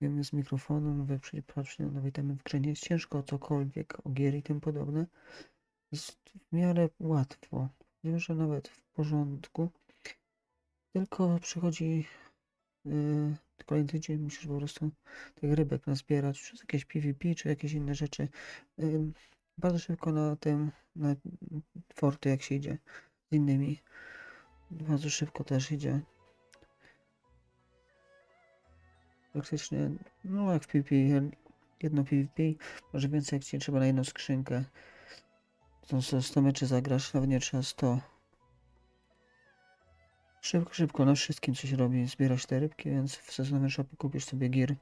Wiemy z mikrofonu, nowe przypatrzenie, nowej temy w grze nie jest ciężko cokolwiek, o gier i tym podobne. Jest w miarę łatwo. Wiem, że nawet w porządku. Tylko przychodzi yy, kolejny tydzień, musisz po prostu tych rybek nazbierać, czy jakieś PvP, czy jakieś inne rzeczy. Yy, bardzo szybko na tym, na forty jak się idzie z innymi. Bardzo szybko też idzie. Praktycznie, no jak w PvP, jedno PvP, może więcej jak ci trzeba na jedną skrzynkę. Za 100 meczy zagrasz, nawet nie trzeba 100. Szybko, szybko, na wszystkim coś robi, zbierasz te rybki, więc w sezonowym shopie kupisz sobie gier.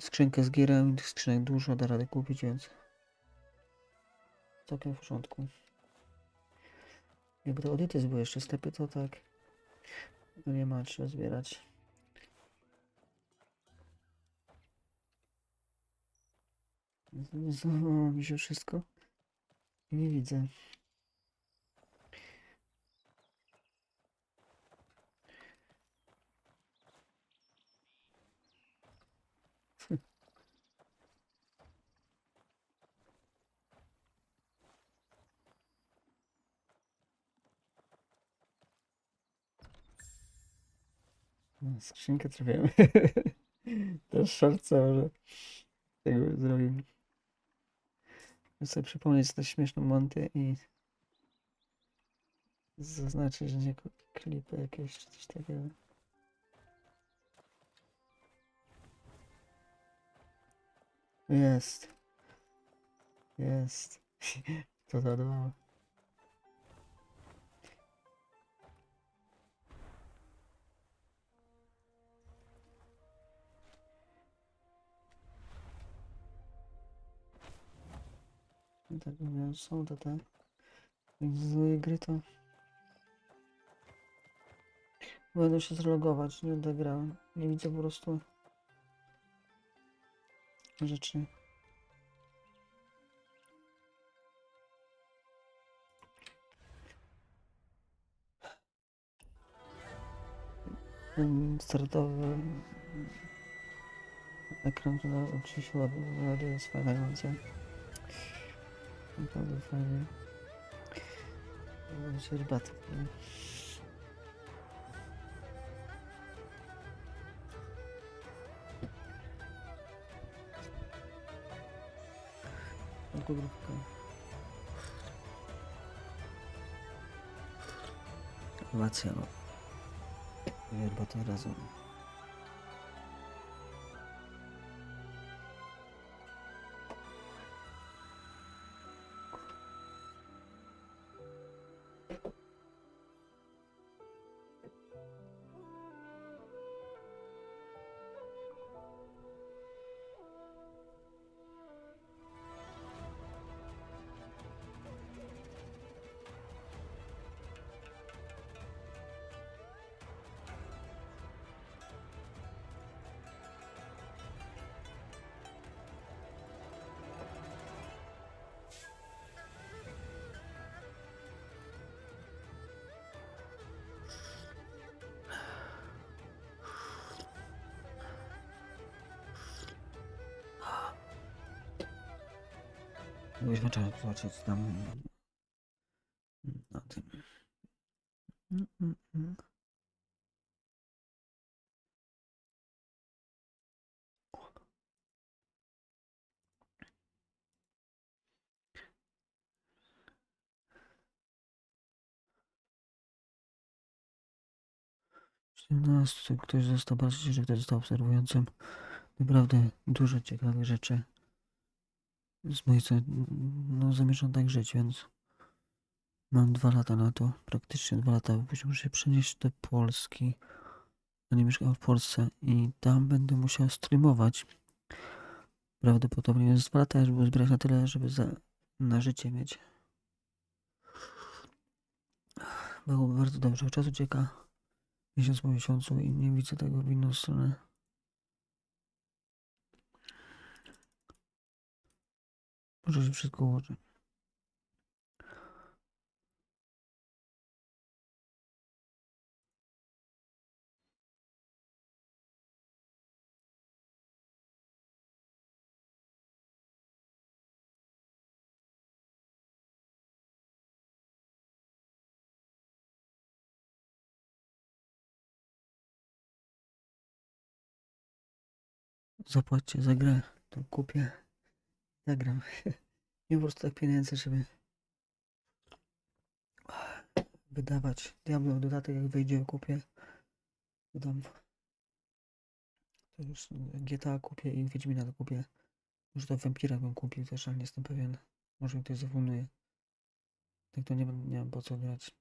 Skrzynkę z gierem, tych skrzynek dużo da radę kupić, więc całkiem w porządku. Jakby to audyty były jeszcze sklepy, to tak. No nie ma, trzeba zbierać. Znowu mi się wszystko. Nie widzę. No, Skrzynkę trafiłem. Też szorca może tego zrobił. Muszę sobie przypomnieć tę śmieszną monty i zaznaczyć, że nie klipy jakieś czy coś takiego. Jest. Jest. To zadołało. Tak, no, są to te złe gry to będę się zlogować, nie odegrałem. Nie widzę po prostu rzeczy. Startowy ekran, który oczywiście ładny, ładny jest fajny, Naprawdę fajnie. Herbatę. Tylko grupka. Aktywacja, no. Herbatę razem. Byśmy trzeba zobaczyć co tam na tym. Mm, mm, mm. Siedemnasty. Ktoś został, patrzcie, że ktoś został obserwującym. Naprawdę dużo ciekawych rzeczy. Z mojej strony, no zamierzam tak żyć, więc mam dwa lata na to, praktycznie dwa lata, później muszę się przenieść do Polski. Ja nie mieszkam w Polsce i tam będę musiał streamować. Prawdopodobnie jest dwa lata, żeby zbierać na tyle, żeby za, na życie mieć. Byłoby bardzo dobrze. Czas ucieka miesiąc po miesiącu i nie widzę tego w inną stronę. Muszę się wszystko ułożyć. Zapłaćcie za grę, to kupię. Zagram. Nie po prostu tak pieniędzy, żeby wydawać. Diablo dodatek jak wyjdzie kupię. Wydam. To już GTA kupię i Wiedźmina kupię. Może to Vampira bym kupił też, ale nie jestem pewien. Może mi ktoś zafunduje. Tak to nie, nie mam po co grać.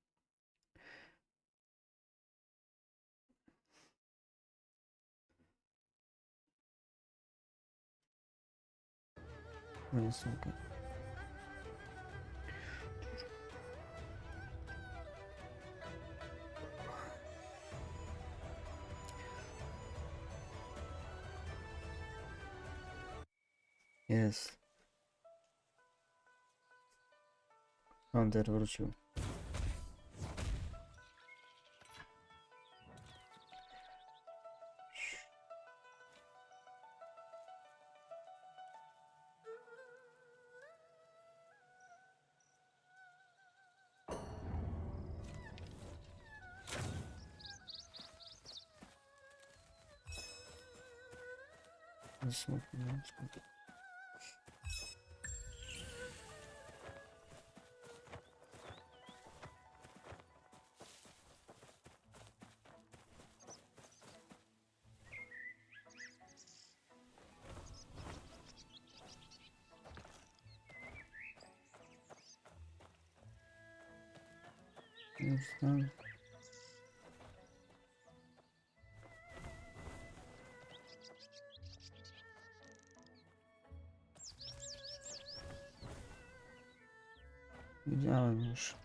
Minnesota. Yes. Under virtue. Sıkıntı sıkıntı. Yes, Widziałem już.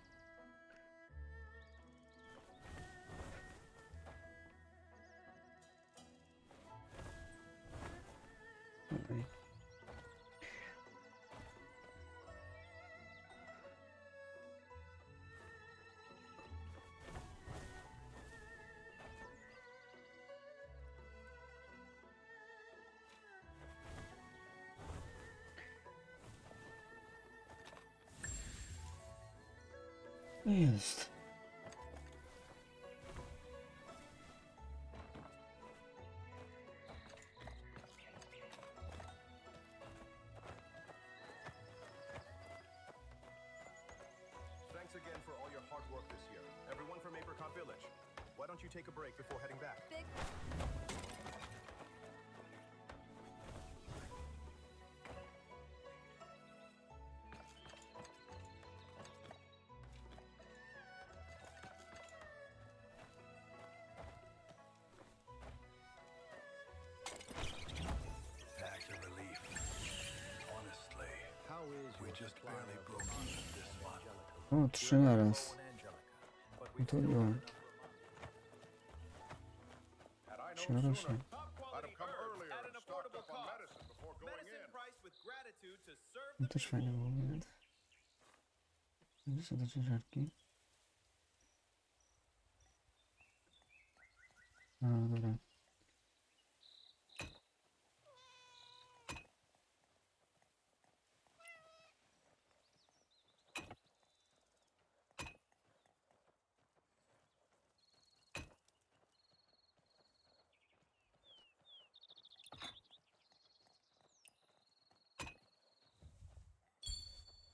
Jest. O, trzy na raz. No to było. Trzy raz. No też fajny moment. Gdzie są ciężarki? A, dobra.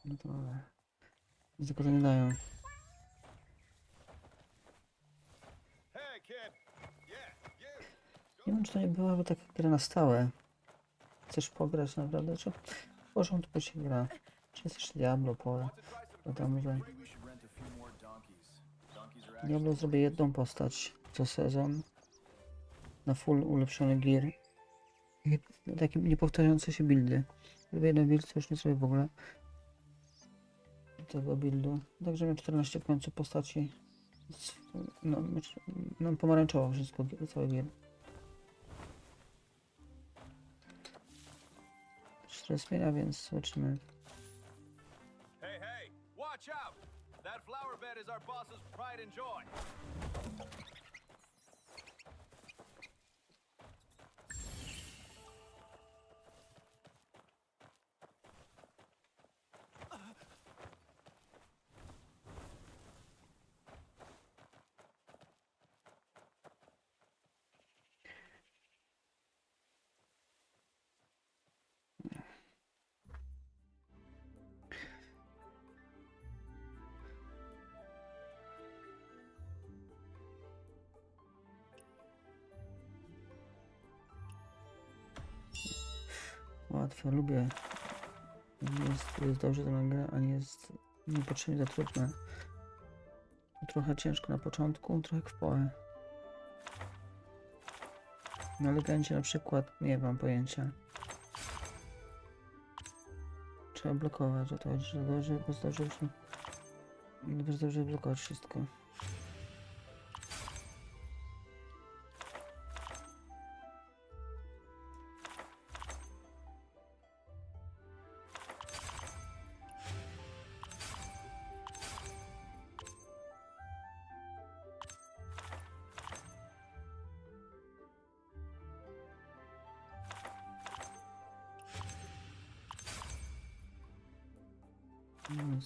No to ale... Nic to nie dają. Nie wiem, czy to nie byłaby taka gra na stałe. Chcesz pograć naprawdę? Czy w porządku się gra? Czy jesteś Diablo pole? No tam, że Diablo zrobię jedną postać co sezon. Na full ulepszony gear. I takie niepowtarzające się buildy. Zrobię jeden build, co już nie zrobię w ogóle. Tego buildu. Także miałem 14 w końcu postaci. No, no pomarańczowo wszystko, cały gear. Wszystko zmienia, więc zobaczymy. Hey, hey, watch out! That flower bed is our boss's pride and joy. Łatwe, lubię. Jest, jest dobrze to gra, a nie jest niepotrzebnie za trudne. Trochę ciężko na początku, trochę w poe. Na legendzie na przykład nie mam pojęcia. Trzeba blokować, o to chodzi, że dobrze, bo dobrze, dobrze, dobrze blokować wszystko. No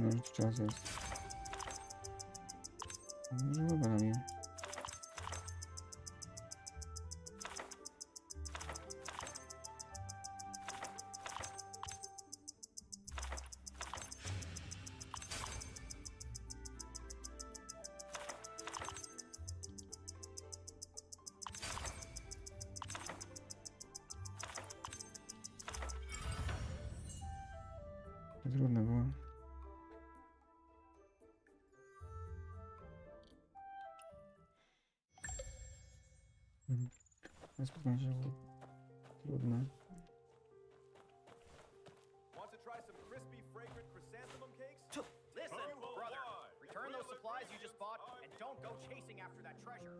co? No już czas jest. Może chyba robię. Mhm. Ja spotkałem się, że było trudne. Want to try some crispy, fragrant chrysanthemum cakes? Listen, brother, return those supplies you just bought and don't go chasing after that treasure.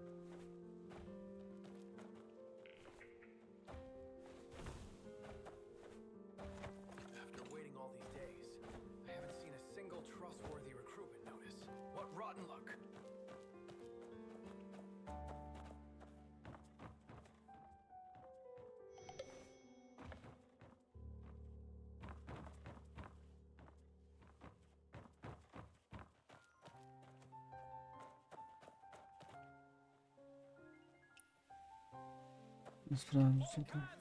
No Sprawdźcie to.